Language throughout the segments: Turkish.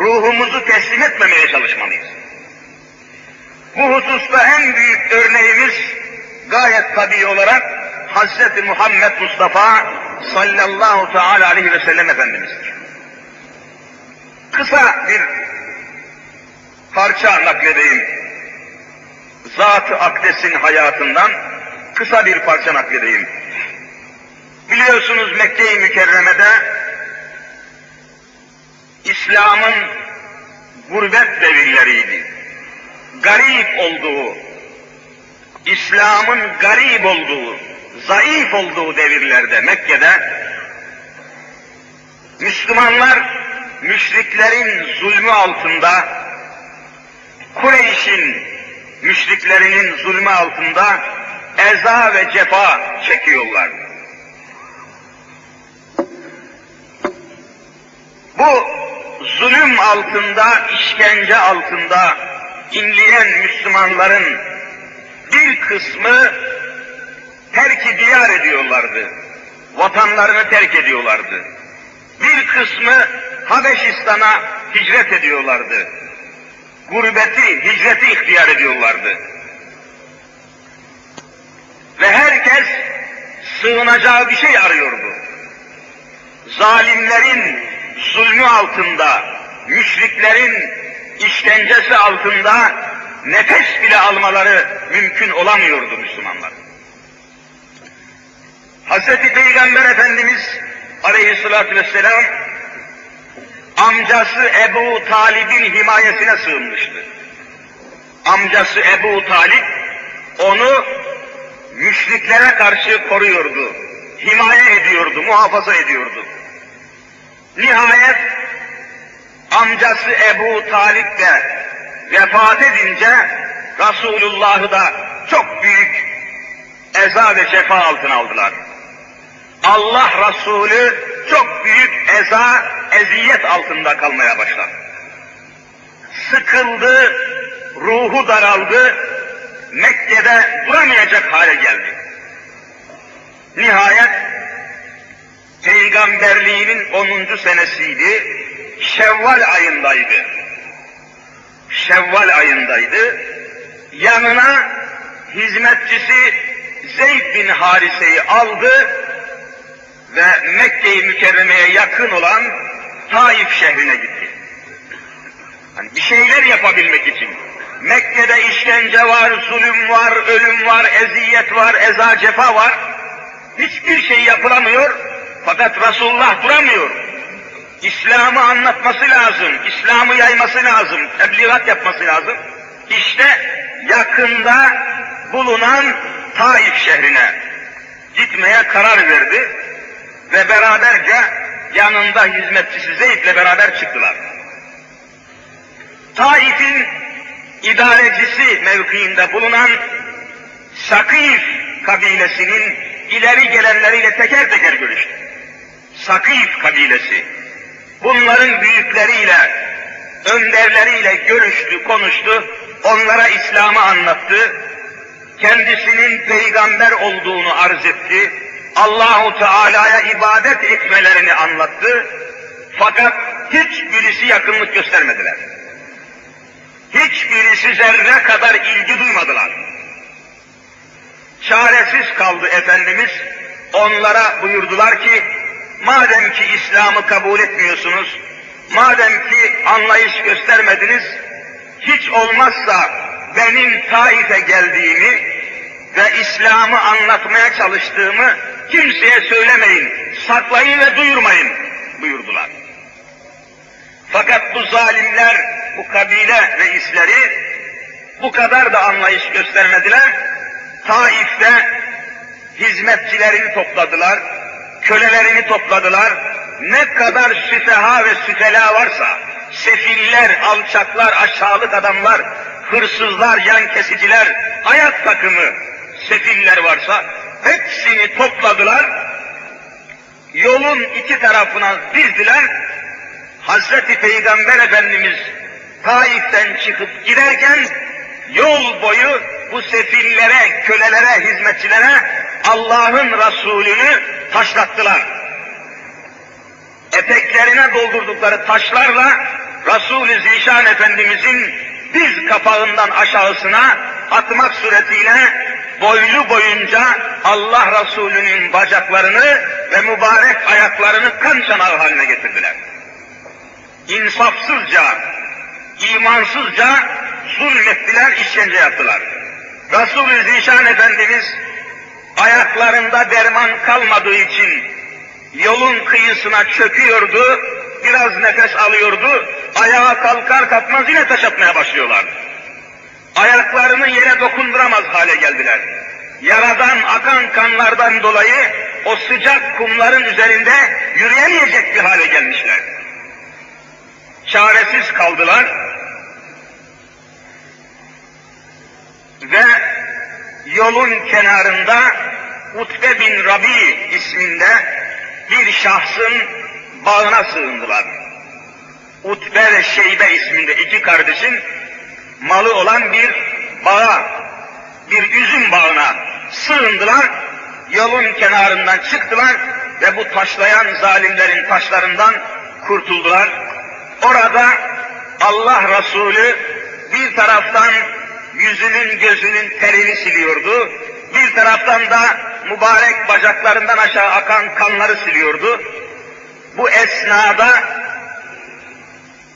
ruhumuzu teslim etmemeye çalışmalıyız. Bu hususta en büyük örneğimiz gayet tabii olarak Hz. Muhammed Mustafa sallallahu teala aleyhi ve sellem Efendimiz'dir. Kısa bir parça nakledeyim. Zat-ı Akdes'in hayatından kısa bir parça nakledeyim. Biliyorsunuz Mekke-i Mükerreme'de İslam'ın gurbet devirleriydi. Garip olduğu, İslam'ın garip olduğu, zayıf olduğu devirlerde Mekke'de Müslümanlar müşriklerin zulmü altında, Kureyş'in müşriklerinin zulmü altında eza ve cefa çekiyorlar. Bu zulüm altında, işkence altında inleyen Müslümanların bir kısmı terk diyar ediyorlardı. Vatanlarını terk ediyorlardı. Bir kısmı Habeşistan'a hicret ediyorlardı. Gurbeti, hicreti ihtiyar ediyorlardı. Ve herkes sığınacağı bir şey arıyordu. Zalimlerin zulmü altında, müşriklerin işkencesi altında nefes bile almaları mümkün olamıyordu Müslümanlar. Hazreti Peygamber Efendimiz aleyhissalatü vesselam amcası Ebu Talib'in himayesine sığınmıştı. Amcası Ebu Talip onu müşriklere karşı koruyordu, himaye ediyordu, muhafaza ediyordu. Nihayet amcası Ebu Talip de vefat edince Resulullah'ı da çok büyük eza ve cefa altına aldılar. Allah Resulü çok büyük eza, eziyet altında kalmaya başladı. Sıkıldı, ruhu daraldı, Mekke'de duramayacak hale geldi. Nihayet peygamberliğinin 10. senesiydi, Şevval ayındaydı. Şevval ayındaydı. Yanına hizmetçisi Zeyd bin Harise'yi aldı ve Mekke-i Mükerreme'ye yakın olan Taif şehrine gitti. Hani bir şeyler yapabilmek için. Mekke'de işkence var, zulüm var, ölüm var, eziyet var, eza cefa var. Hiçbir şey yapılamıyor fakat Resulullah duramıyor. İslam'ı anlatması lazım, İslam'ı yayması lazım, tebliğat yapması lazım. İşte yakında bulunan Taif şehrine gitmeye karar verdi ve beraberce yanında hizmetçisi Zeyd'le beraber çıktılar. Taif'in idarecisi mevkiinde bulunan Sakif kabilesinin ileri gelenleriyle teker teker görüştü. Sakif kabilesi. Bunların büyükleriyle, önderleriyle görüştü, konuştu, onlara İslam'ı anlattı, kendisinin peygamber olduğunu arz etti, Allahu Teala'ya ibadet etmelerini anlattı, fakat hiçbirisi yakınlık göstermediler. Hiçbirisi zerre kadar ilgi duymadılar. Çaresiz kaldı Efendimiz, onlara buyurdular ki, madem ki İslam'ı kabul etmiyorsunuz, madem ki anlayış göstermediniz, hiç olmazsa benim Taif'e geldiğimi ve İslam'ı anlatmaya çalıştığımı kimseye söylemeyin, saklayın ve duyurmayın buyurdular. Fakat bu zalimler, bu kabile reisleri bu kadar da anlayış göstermediler. Taif'te hizmetçilerini topladılar, kölelerini topladılar. Ne kadar süteha ve sütela varsa, sefiller, alçaklar, aşağılık adamlar, hırsızlar, yan kesiciler, ayak takımı sefiller varsa hepsini topladılar. Yolun iki tarafına dizdiler. Hazreti Peygamber Efendimiz Taif'ten çıkıp giderken yol boyu bu sefillere, kölelere, hizmetçilere Allah'ın Resulünü taşlattılar. Eteklerine doldurdukları taşlarla Resul-i Zişan Efendimizin diz kapağından aşağısına atmak suretiyle boylu boyunca Allah Resulü'nün bacaklarını ve mübarek ayaklarını kan çanağı haline getirdiler. İnsafsızca, imansızca zulmettiler, işkence yaptılar. Resul-i Zişan Efendimiz ayaklarında derman kalmadığı için yolun kıyısına çöküyordu, biraz nefes alıyordu, ayağa kalkar kalkmaz yine taş atmaya başlıyorlar. Ayaklarını yere dokunduramaz hale geldiler. Yaradan akan kanlardan dolayı o sıcak kumların üzerinde yürüyemeyecek bir hale gelmişler. Çaresiz kaldılar ve yolun kenarında Utbe bin Rabi isminde bir şahsın bağına sığındılar. Utbe ve Şeybe isminde iki kardeşin malı olan bir bağa, bir üzüm bağına sığındılar, yolun kenarından çıktılar ve bu taşlayan zalimlerin taşlarından kurtuldular. Orada Allah Resulü bir taraftan yüzünün gözünün terini siliyordu, bir taraftan da mübarek bacaklarından aşağı akan kanları siliyordu. Bu esnada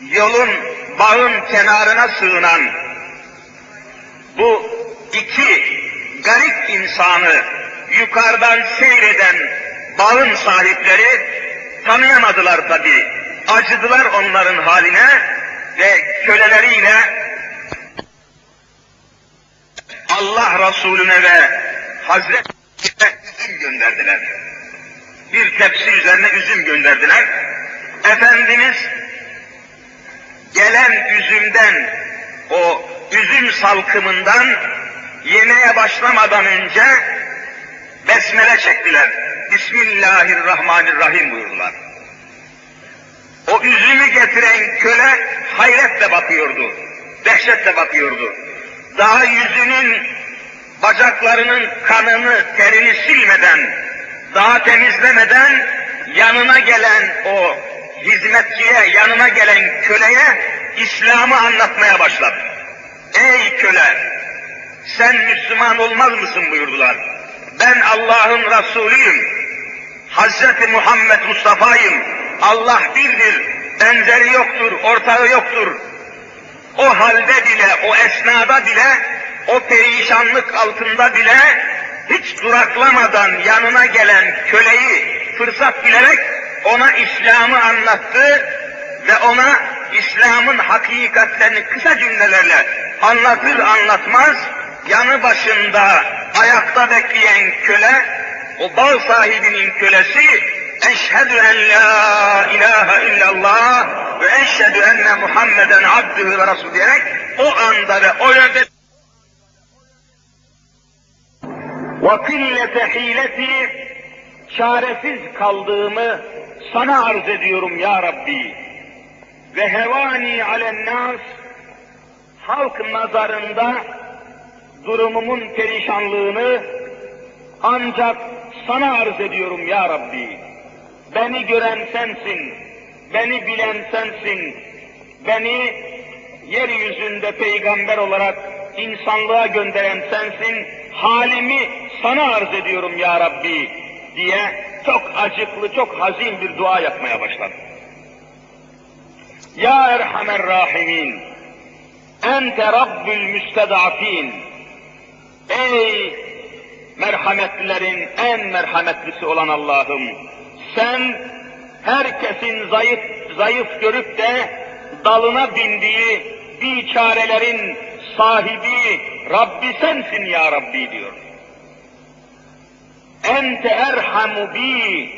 yolun, bağın kenarına sığınan bu iki garip insanı yukarıdan seyreden bağın sahipleri tanıyamadılar tabi. Acıdılar onların haline ve köleleriyle Allah Resulüne ve Hazretine üzüm gönderdiler. Bir tepsi üzerine üzüm gönderdiler. Efendimiz gelen üzümden, o üzüm salkımından yemeğe başlamadan önce besmele çektiler. Bismillahirrahmanirrahim buyurdular. O üzümü getiren köle hayretle bakıyordu, dehşetle bakıyordu. Daha yüzünün, bacaklarının kanını, terini silmeden, daha temizlemeden yanına gelen o hizmetçiye, yanına gelen köleye İslam'ı anlatmaya başladı. Ey köle, sen Müslüman olmaz mısın buyurdular. Ben Allah'ın Resulüyüm. Hazreti Muhammed Mustafa'yım. Allah birdir, benzeri yoktur, ortağı yoktur. O halde bile, o esnada bile, o perişanlık altında bile hiç duraklamadan yanına gelen köleyi fırsat bilerek ona İslam'ı anlattı ve ona İslam'ın hakikatlerini kısa cümlelerle anlatır anlatmaz yanı başında ayakta bekleyen köle o bağ sahibinin kölesi eşhedü en la ilahe illallah ve eşhedü enne Muhammeden abdühü ve rasul diyerek o anda ve o yönde وَقِلَّةَ hileti çaresiz kaldığımı sana arz ediyorum ya Rabbi. Ve hevani alennas halk nazarında durumumun perişanlığını ancak sana arz ediyorum ya Rabbi. Beni gören sensin, beni bilen sensin, beni yeryüzünde peygamber olarak insanlığa gönderen sensin, halimi sana arz ediyorum ya Rabbi diye çok acıklı, çok hazin bir dua yapmaya başladı. Ya Erhamer Rahimin, Ente Rabbül Müstedafin, Ey merhametlilerin en merhametlisi olan Allah'ım, sen herkesin zayıf zayıf görüp de dalına bindiği biçarelerin sahibi Rabbi sensin ya Rabbi diyor. Ente erhamu bi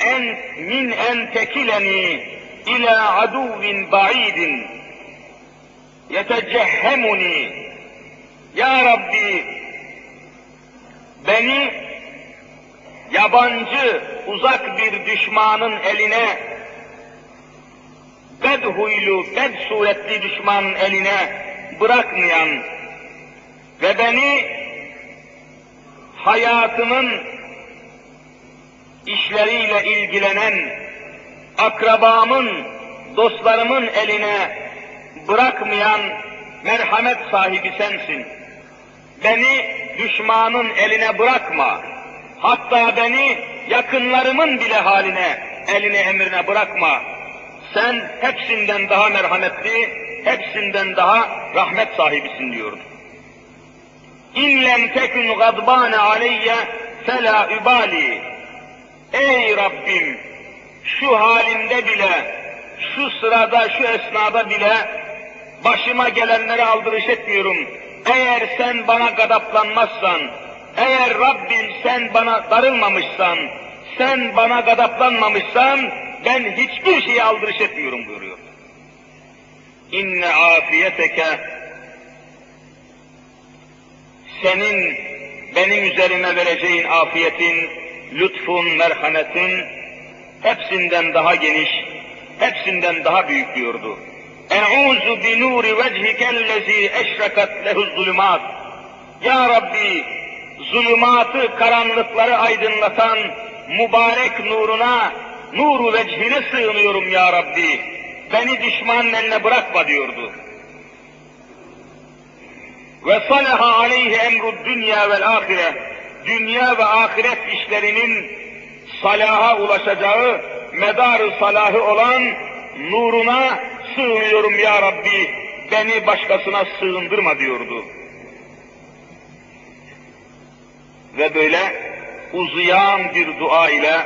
en min en tekileni ila aduvin ba'idin yetecehhemuni ya Rabbi beni yabancı uzak bir düşmanın eline bed huylu, bed suretli düşmanın eline bırakmayan ve beni hayatımın işleriyle ilgilenen akrabamın dostlarımın eline bırakmayan merhamet sahibi sensin. Beni düşmanın eline bırakma. Hatta beni yakınlarımın bile haline, eline emrine bırakma. Sen hepsinden daha merhametli, hepsinden daha rahmet sahibisin diyordu. İn lem tekun gadbane aleyye fela übali. Ey Rabbim, şu halimde bile, şu sırada, şu esnada bile başıma gelenlere aldırış etmiyorum. Eğer sen bana gadaplanmazsan, eğer Rabbim sen bana darılmamışsan, sen bana gadaplanmamışsan, ben hiçbir şeye aldırış etmiyorum buyuruyor. İnne afiyeteke senin benim üzerime vereceğin afiyetin, lütfun, merhametin hepsinden daha geniş, hepsinden daha büyük diyordu. Eûzu bi nuri vechikellezî eşrekat lehu zulümat. Ya Rabbi, zulümatı, karanlıkları aydınlatan mübarek nuruna, nuru vechine sığınıyorum ya Rabbi. Beni düşmanın eline bırakma diyordu. Ve salaha aleyhi emru dünya vel ahire. Dünya ve ahiret işlerinin salaha ulaşacağı, medarı salahı olan nuruna sığınıyorum ya Rabbi. Beni başkasına sığındırma diyordu. Ve böyle uzayan bir dua ile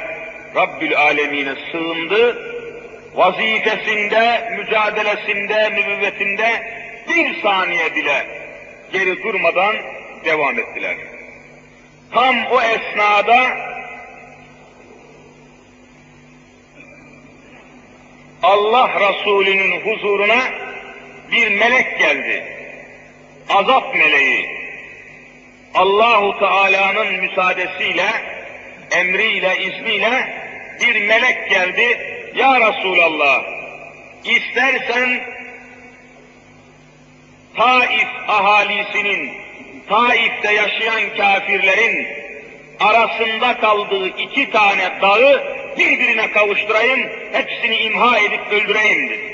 Rabbül Alemine sığındı. Vazifesinde, mücadelesinde, nübüvvetinde bir saniye bile geri durmadan devam ettiler. Tam o esnada Allah Resulü'nün huzuruna bir melek geldi. Azap meleği. Allahu Teala'nın müsaadesiyle, emriyle, izniyle bir melek geldi. Ya Resulallah, istersen Taif ahalisinin, Taif'te yaşayan kafirlerin arasında kaldığı iki tane dağı birbirine kavuşturayım, hepsini imha edip öldüreyim dedi.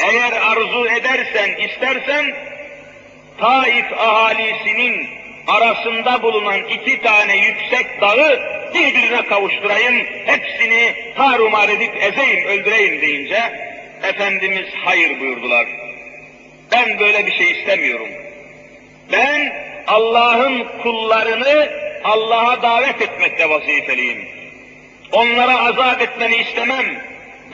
Eğer arzu edersen, istersen, Taif ahalisinin arasında bulunan iki tane yüksek dağı birbirine kavuşturayım, hepsini tarumar edip ezeyim, öldüreyim deyince, Efendimiz hayır buyurdular. Ben böyle bir şey istemiyorum. Ben Allah'ın kullarını Allah'a davet etmekle vazifeliyim. Onlara azap etmeni istemem.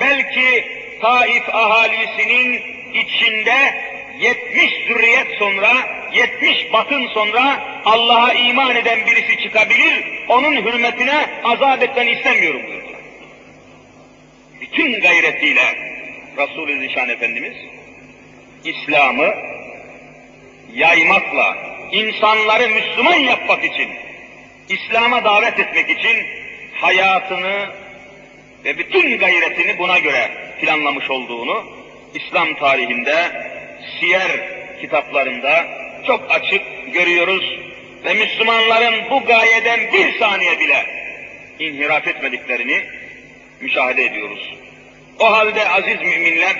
Belki Taif ahalisinin içinde 70 zürriyet sonra, 70 batın sonra Allah'a iman eden birisi çıkabilir, onun hürmetine azap etmeni istemiyorum buyurdular. Bütün gayretiyle Resul-i Zişan Efendimiz İslam'ı yaymakla, insanları Müslüman yapmak için, İslam'a davet etmek için hayatını ve bütün gayretini buna göre planlamış olduğunu İslam tarihinde, siyer kitaplarında çok açık görüyoruz ve Müslümanların bu gayeden bir saniye bile inhiraf etmediklerini müşahede ediyoruz. O halde aziz müminler,